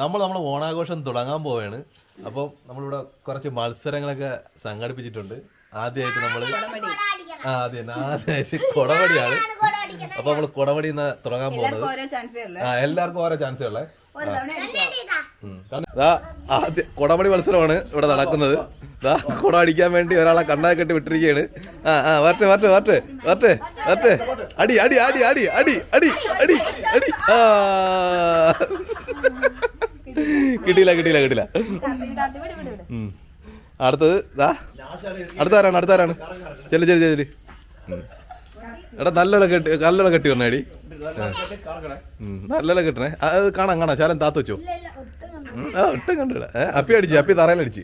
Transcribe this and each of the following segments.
നമ്മൾ നമ്മൾ ഓണാഘോഷം തുടങ്ങാൻ പോവുകയാണ് അപ്പോൾ നമ്മളിവിടെ കുറച്ച് മത്സരങ്ങളൊക്കെ സംഘടിപ്പിച്ചിട്ടുണ്ട്. ആദ്യമായിട്ട് നമ്മൾ ആ അതെ തന്നെ. ആദ്യമായിട്ട് കൊടവടിയാണ് അപ്പൊ നമ്മൾ കൊടവടി നിന്ന് തുടങ്ങാൻ പോകുന്നത്. ഓരോ ചാൻസേ ഉള്ളു. ആ എല്ലാവർക്കും ഓരോ ചാൻസേ ഉള്ളേ. ആദ്യ കൊടമടി മത്സരമാണ് ഇവിടെ നടക്കുന്നത്. ദാ കുട അടിക്കാൻ വേണ്ടി ഒരാളെ കണ്ണാ കെട്ടി വിട്ടിരിക്കുകയാണ്. ആ ആ വരട്ടെ വരട്ടെ വരട്ടെ വരട്ടെ വരട്ടെ. അടി അടി അടി അടി അടി അടി അടി അടി. ആ. കിട്ടിയില്ല കിട്ടിയില്ല കിട്ടില്ല അടുത്തത് ദാ. അടുത്താരാണ് അടുത്താരാണ്? ചെല്ലു ചെല്ലു ചെല്ലു എടാ നല്ലോണം കെട്ടി നല്ലോണം കെട്ടി വരണേ അടി നല്ലോണം കെട്ടണേ. അത് കാണാം കാണാം. ശാലം താത്ത് വെച്ചോ. ആ ഒട്ടും കണ്ടിട അപ്പി അടിച്ചു അപ്പി തറയിലടിച്ച്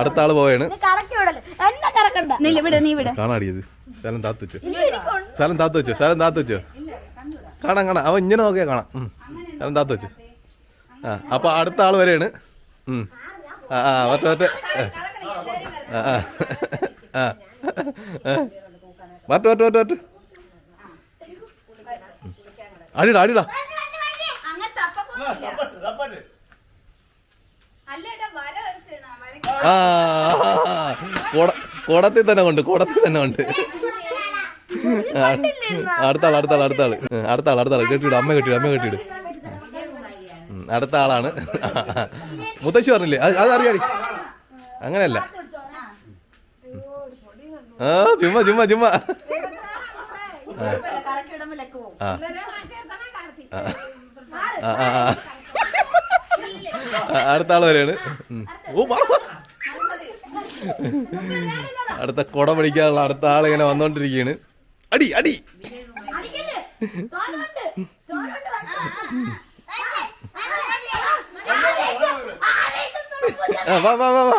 അടുത്ത ആൾ പോവാണ്. കാണാടിയത് സ്ഥലം താത്ത് വെച്ചോ. സ്ഥലം താത്ത് വെച്ചോ സ്ഥലം താത്ത് വെച്ചോ. കാണാം കാണാം. അവ ഇങ്ങനെ നോക്കിയാ കാണാം. താത്ത വെച്ച്. ആ അപ്പോൾ അടുത്ത ആൾ വരെയാണ്. ആ ആ മറ്റേ മറ്റേ. ആ ആ ആ മാറ്റു മാറ്റു അടിടാ അടിടാ ആ തന്നെ കൊണ്ട് കുടത്തിൽ തന്നെ കൊണ്ട്. അടുത്താൾ അടുത്താൾ അടുത്താൾ അടുത്താൾ അടുത്താൾ കെട്ടിയിടും അമ്മ കെട്ടിയിടും അമ്മ കെട്ടിയിടും. അടുത്ത ആളാണ്. മുത്തശ്ശി പറഞ്ഞില്ലേ? അത് അതറിയാടി അങ്ങനെയല്ല. ആ ചുമ്മാ ചുമ്മാ ചുമ്മാ. അടുത്ത ആൾ വരെയാണ്. അടുത്ത കുട പിടിക്കാനുള്ള അടുത്ത ആൾ ഇങ്ങനെ വന്നോണ്ടിരിക്കുകയാണ് അടി അടി. വാ വാ വാ വാ.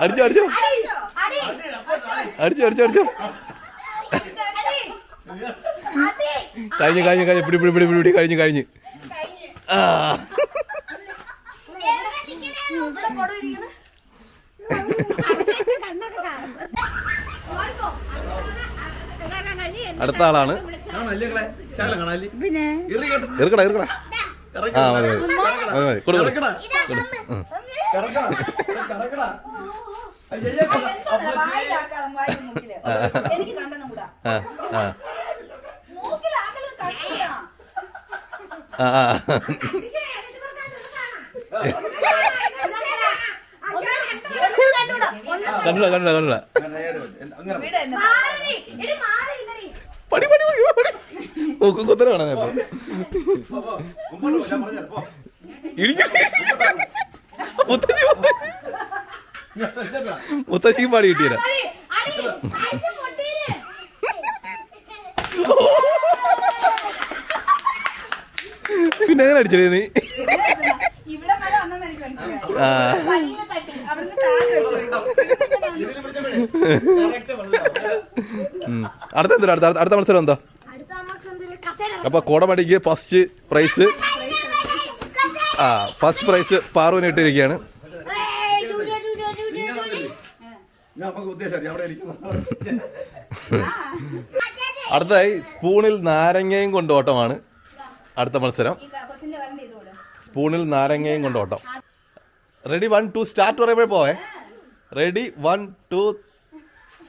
അടിച്ചോ. അടിച്ചോ അടിച്ചോ അടിച്ചോ. അടിച്ചോ കഴിഞ്ഞു കഴിഞ്ഞു കഴിഞ്ഞു. പിടി പിടി പിടി പിടി കഴിഞ്ഞു. കഴിഞ്ഞ്. ആ. അടുത്ത ആളാണ്. പിന്നെ? ഇറക്കടാ ഇറക്കടാ ആ ആ. കണ്ടില്ല കണ്ടില്ല കണ്ടില്ല. പടി പടി പടി പടി. മൂക്കും കുത്തനെ കാണാൻ മുത്തശ്ശി മുത്തശ്ശി. പാടി കിട്ടിയില്ല. പിന്നെ അങ്ങനെ അടിച്ചില്ലേ നീ? ആ. അടുത്ത എന്താ? അടുത്ത അടുത്ത മത്സരം എന്താ അപ്പൊ കോടമടിക്ക് ഫസ്റ്റ് പ്രൈസ് ആ ഫസ്റ്റ് പ്രൈസ് പാറുവിന് ഇട്ടിരിക്കുകയാണ്. അടുത്തായി. സ്പൂണിൽ നാരങ്ങയും കൊണ്ട് ഓട്ടമാണ് അടുത്ത മത്സരം. സ്പൂണിൽ നാരങ്ങയും കൊണ്ട് ഓട്ടം. റെഡി വൺ ടു സ്റ്റാർട്ട് പറയുമ്പോൾ പോവേ. റെഡി വൺ ടു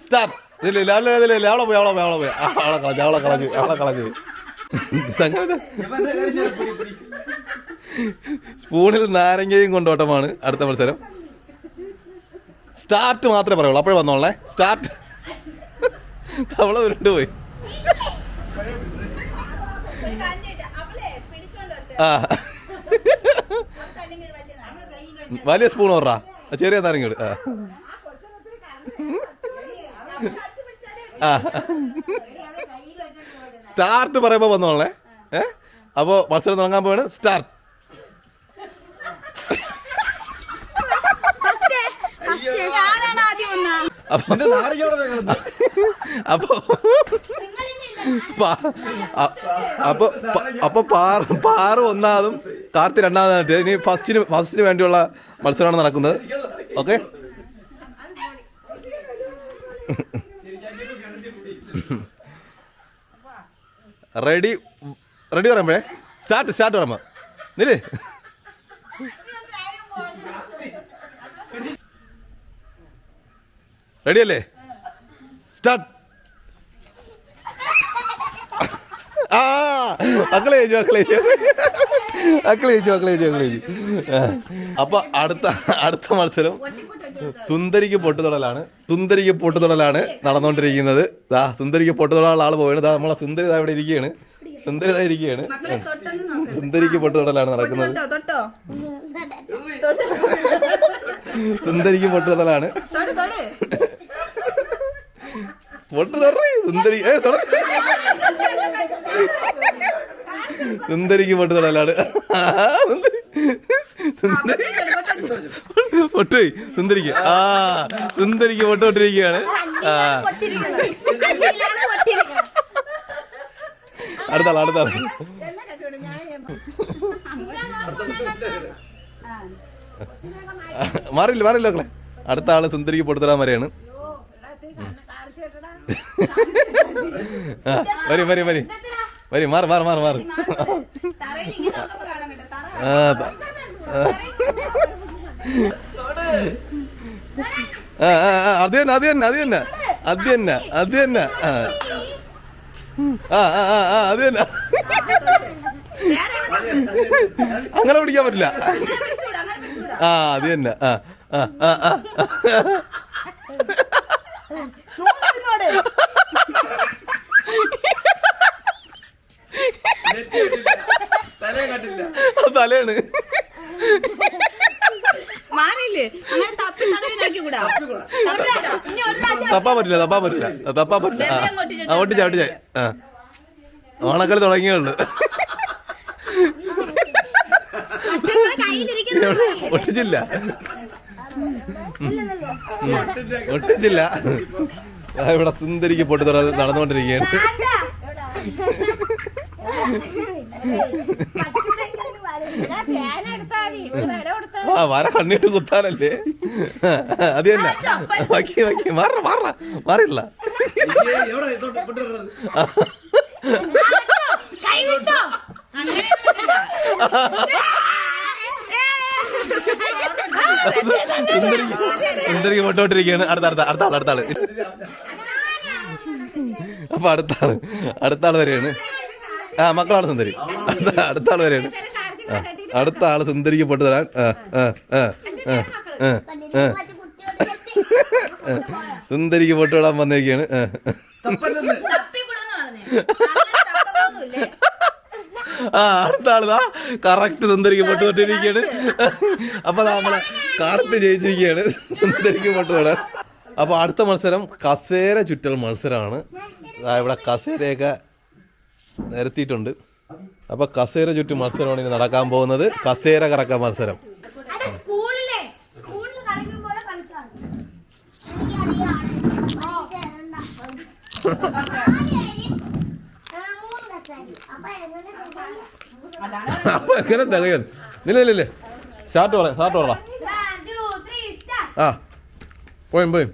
സ്റ്റാർട്ട് ഇല്ല അല്ല ഇതില്ല അവിടെ പോയി അവിടെ പോയി അവിടെ പോയി. ആളെ കളഞ്ഞു ആളെ കളഞ്ഞു ആളെ കളഞ്ഞു. സ്പൂണിൽ നാരങ്ങയും കൊണ്ടോട്ടമാണ് അടുത്ത മത്സരം. സ്റ്റാർട്ട് മാത്രമേ പറയുള്ളൂ. അപ്പോഴേ വന്നോളേ സ്റ്റാർട്ട്. അവളെ ഉരുണ്ട് പോയി. ആ. വലിയ സ്പൂൺ ഓർറാ ചെറിയ നാരങ്ങ ആ. സ്റ്റാർട്ട് പറയുമ്പോ വന്നോളേ ഏ? അപ്പോ മത്സരം തുടങ്ങാൻ പോവാണ്. സ്റ്റാർട്ട് അപ്പൊ അപ്പൊ അപ്പൊ പാറ പാറ ഒന്നാമതും കാർത്തി രണ്ടാമതായിട്ട്. ഇനി ഫസ്റ്റിന് ഫസ്റ്റിന് വേണ്ടിയുള്ള മത്സരമാണ് നടക്കുന്നത്. ഓക്കെ റെഡി റെഡി പറയുമ്പോഴേ? സ്റ്റാർട്ട് സ്റ്റാർട്ട് പറയുമ്പോ. നിൽ. റെഡി അല്ലേ? സ്റ്റാർട്ട് ആ മക്കളെ ചേച്ചു മക്കളെ ചേച്ചു മക്കളെ ചേച്ചു മക്കളെ ചേച്ചു മക്കളെ ചേച്ചു അപ്പൊ അടുത്ത അടുത്ത മത്സരം. സുന്ദരിക്ക് പൊട്ടുതൊടലാണ് സുന്ദരിക്ക് പൊട്ടുതൊടലാണ് നടന്നുകൊണ്ടിരിക്കുന്നത് ദാ സുന്ദരിക്ക് പൊട്ടുതൊടാനുള്ള ആൾ പോവുകയാണ്. ദാ നമ്മളെ സുന്ദരി ദാ ഇവിടെ ഇരിക്കുകയാണ്. സുന്ദരി ദാ ഇരിക്കുകയാണ്. സുന്ദരിക്ക് പൊട്ടുതൊടലാണ് നടക്കുന്നത്. സുന്ദരിക്ക് പൊട്ടുതൊടലാണ്. പൊട്ടു തൊടറി സുന്ദരി. ഏ സുന്ദരിക്ക് പൊട്ടുതൊടലാണ്. സുന്ദരി. പൊട്ടുപോയി സുന്ദരിക്ക്. ആ സുന്ദരിക്ക് പൊട്ട് തൊട്ടിരിക്കുകയാണ് ആ. അടുത്താള അടുത്താൾ മാറില്ല മാറില്ല മക്കളെ. അടുത്ത ആൾ സുന്ദരിക്ക് പൊട്ടുതരാൻ വരെയാണ്. വരി വരി വരി. വരി മാറി മാറി മാറി മാറി. ആ, അത് തന്നെ അത് തന്നെ അത് തന്നെ. അത് തന്നെ അത് തന്നെ. ആ. ആ ആ ആ, ആ അത് തന്നെ. അങ്ങനെ പിടിക്കാൻ പറ്റില്ല. ആ അത് തന്നെ. ആ ആ ആ ആ. ആ, തലയാണ്. മാറിയില്ലേ അങ്ങനെ തപ്പി തടവി നോക്കിക്കൂടാ തപ്പിക്കൂടാ. ഇനി ഒരു പ്രാവശ്യം തപ്പാൻ പറ്റില്ല തപ്പാൻ പറ്റില്ല. തപ്പാൻ പറ്റില്ല. ആ, ആ ഒട്ടിച്ച ഒട്ടിച്ച ആ. ഓണക്കളി തുടങ്ങിയുള്ളു. ഒട്ടിച്ചില്ല. ഉം. ഒട്ടിച്ചില്ല. ആ, ഇവിടെ സുന്ദരിക്ക് പൊട്ടി തുറ നടന്നുകൊണ്ടിരിക്കുകയാണ്. ആ വര കണ്ണിട്ട് കുത്താനല്ലേ? അത് തന്നെ. ബാക്കി ബാക്കി മാറ മാറ മാറില്ല. കൈ വിട്ടോ സുന്ദരിക്ക് സുന്ദരിക്ക് പൊട്ടോട്ടിരിക്കുകയാണ് അടുത്ത അടുത്ത അടുത്ത ആൾ അടുത്ത ആൾ. അപ്പൊ അടുത്ത ആൾ അടുത്ത ആൾ വരെയാണ്. ആ മക്കളാണ് സുന്ദരി. അടുത്ത അടുത്ത ആൾ വരെയാണ്. അടുത്ത ആൾ സുന്ദരിക്ക് പൊട്ടു തരാൻ. സുന്ദരിക്ക് പൊട്ടുവിടാൻ വിടാൻ ആ, അടുത്ത ആളിതാ കറക്റ്റ് സുന്ദരിക്ക് പൊട്ട് തൊട്ടിരിക്കുകയാണ് അപ്പൊ നമ്മളെ കറക്റ്റ് ജയിച്ചിരിക്കുകയാണ് സുന്ദരിക്ക് പൊട്ട് തൊടാൻ അപ്പൊ അടുത്ത മത്സരം കസേര ചുറ്റൽ മത്സരമാണ്. ഇവിടെ കസേരയൊക്കെ നിരത്തിയിട്ടുണ്ട്. അപ്പൊ കസേര ചുറ്റും മത്സരമാണ് ഇനി നടക്കാൻ പോകുന്നത്. കസേര കറക്ക മത്സരം. അപ്പൊ എങ്ങനെ തികയൻ ഇല്ലേ ഷാർട്ട് പറയാം ഷാർട്ട് പറ ആ. പോയും പോയും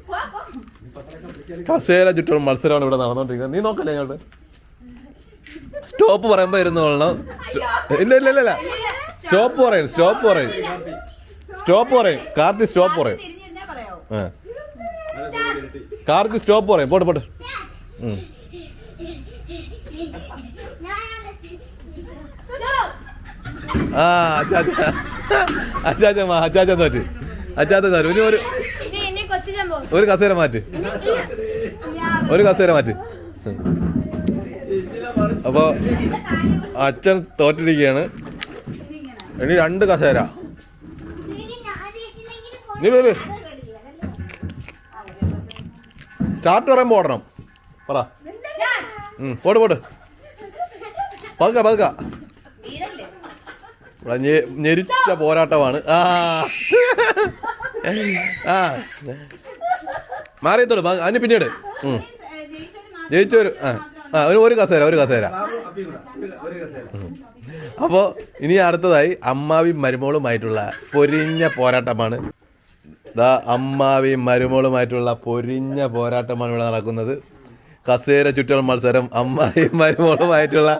കസേര ചുറ്റും മത്സരമാണ് ഇവിടെ നടന്നുകൊണ്ടിരിക്കുന്നത് നീ നോക്കല്ലേ ഞങ്ങളുടെ സ്റ്റോപ്പ് പറയുമ്പോ ഇരുന്ന് കൊള്ളണം. ഇല്ല ഇല്ല ഇല്ല സ്റ്റോപ്പ് പറയും സ്റ്റോപ്പ് പറയും. സ്റ്റോപ്പ് പറയും. കാർത്തി സ്റ്റോപ്പ് പറയും. കാർത്തി സ്റ്റോപ്പ് പറയും. പോട്ട് പോട്ട്. ആ അച്ചാച്ച. അച്ചാച്ച മാ അച്ചാച്ച തോറ്റ് അച്ചാത്ത തോറ്റ് ഇനി ഒരു ഒരു കസേര മാറ്റ്. ഒരു കസേര മാറ്റ്. അപ്പൊ അച്ഛൻ തോറ്റിരിക്കുകയാണ്. ഇനി രണ്ട് കസേര. സ്റ്റാർട്ട് പറയുമ്പോ ഓടണം പറ. പോട് പോട്. പതുക്ക പതുക്ക. ഇവിടെ ഞെരിച്ച പോരാട്ടമാണ്. ആ. ആ. മാറിയത്തോളൂ അതിന് പിന്നീട്. ഉം. ജയിച്ചൊരു ആ. ആ ഒരു ഒരു കസേര ഒരു കസേര. അപ്പോൾ ഇനി അടുത്തതായി അമ്മാവിയും മരുമോളുമായിട്ടുള്ള പൊരിഞ്ഞ പോരാട്ടമാണ്. ദാ അമ്മാവിയും മരുമോളുമായിട്ടുള്ള പൊരിഞ്ഞ പോരാട്ടമാണ് ഇവിടെ നടക്കുന്നത്. കസേര ചുറ്റൽ മത്സരം അമ്മായി മരുമോളുമായിട്ടുള്ള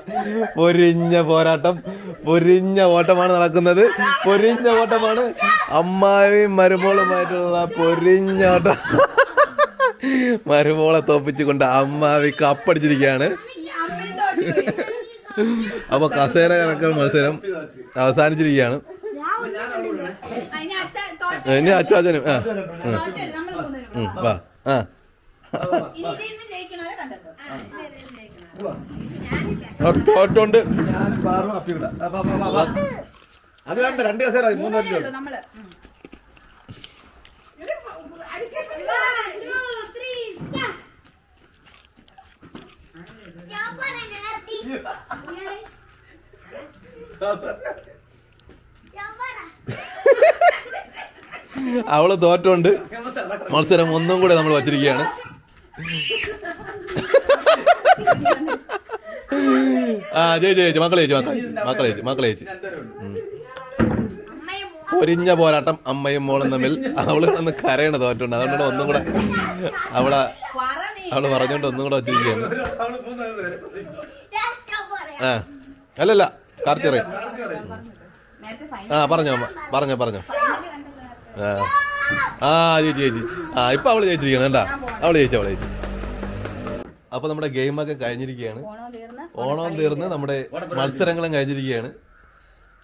പൊരിഞ്ഞ പോരാട്ടം പൊരിഞ്ഞ ഓട്ടമാണ് നടക്കുന്നത്. പൊരിഞ്ഞ ഓട്ടമാണ് അമ്മാവിയും മരുമോളുമായിട്ടുള്ള പൊരിഞ്ഞ ഓട്ടം. മരുമോളെ തോപ്പിച്ചുകൊണ്ട് അമ്മാവി കപ്പടിച്ചിരിക്കുകയാണ്. അപ്പൊ കസേര കണക്കൽ മത്സരം അവസാനിച്ചിരിക്കുകയാണ്. ഇനി അച്ചാച്ചനും ആ വാ ആ. വാ. അത് വേണ്ട രണ്ട് കസേര മൂന്ന് അവൾ തോറ്റോണ്ട് മത്സരം ഒന്നും കൂടെ നമ്മൾ വച്ചിരിക്കുകയാണ്. ആ ജയിച്ചു ജയിച്ചു. മക്കളെ ചേച്ചി മക്കളെ ചേച്ചി മക്കളെ ജയിച്ചു. പൊരിഞ്ഞ പോരാട്ടം അമ്മയും മോളും തമ്മിൽ അവൾ ഒന്ന് കരയണ തോറ്റുണ്ട് അതുകൊണ്ടാണ് ഒന്നും കൂടെ അവളെ അവൾ പറഞ്ഞോണ്ട് ഒന്നും കൂടെ വച്ചിരിക്കുകയാണ് ആ. അല്ലല്ല കാർത്തി അറിയാം ആ പറഞ്ഞോ. പറഞ്ഞോ പറഞ്ഞോ. ആ. ആ ചേച്ചി ചേച്ചി. ആ ഇപ്പൊ അവൾ ചേച്ചിരിക്കണം കേട്ടാ അവൾ ചേച്ചി അവൾ ചേച്ചി അപ്പൊ നമ്മുടെ ഗെയിമൊക്കെ കഴിഞ്ഞിരിക്കുകയാണ് ഓണം തീർന്ന് നമ്മുടെ മത്സരങ്ങളും കഴിഞ്ഞിരിക്കുകയാണ്